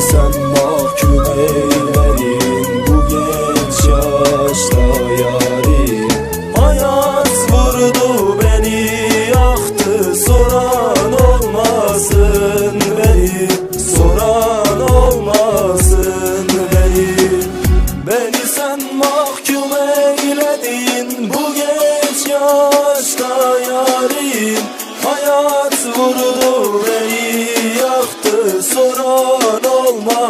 sen mahkum eyledin bu genç yaşta yari. Hayat vurdu beni aktı soran olmasın beni. Soran olmasın beni. Beni sen mahkum eyledin bu genç yaşta yarim Hayat vurdu beni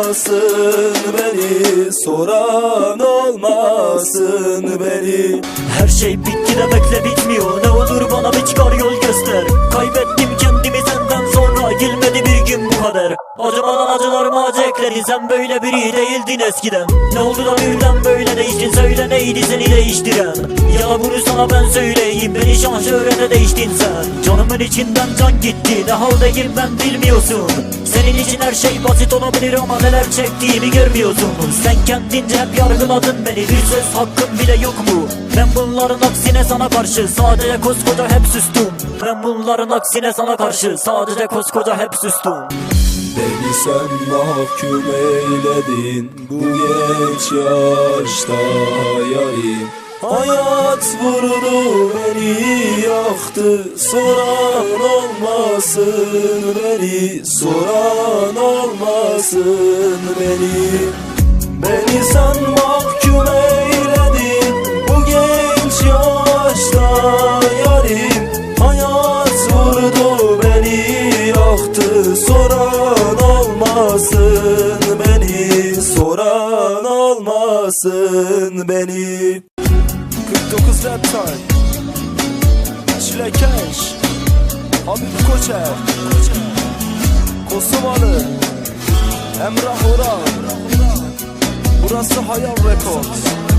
olmasın beni Soran olmasın beni. Her şey bitti demekle bitmiyor. Ne olur bana bir çıkar yol göster. Kaybettim kendimi senden sonra Gelmedi bir gün bu kadar. Acımadan acılarıma acı Sen böyle biri değildin eskiden. Ne oldu da birden böyle değiştin? Söyle neydi seni değiştiren? Ya da bunu sana ben söyleyeyim. Beni şan şöhrete değiştin sen. Canımın içinden can gitti. Ne haldeyim ben bilmiyorsun. Senin için her şey basit olabilir ama neler çektiğimi görmüyorsun. Sen kendince hep yargıladın beni. Bir söz hakkın bile yok mu? Ben bunların aksine sana karşı sadece koskoca hep sustum. Ben bunların aksine sana karşı sadece koskoca hep sustum Beni sen mahkum eyledin Bu genç yaşta yarim Hayat vurdu beni yaktı Soran olmasın beni Soran olmasın beni. Beni sen mahkum olmasın beni. 49 rap time Çilekeş Habib Koçer. Kosovalı. Emrah Ural Burası Hayal Records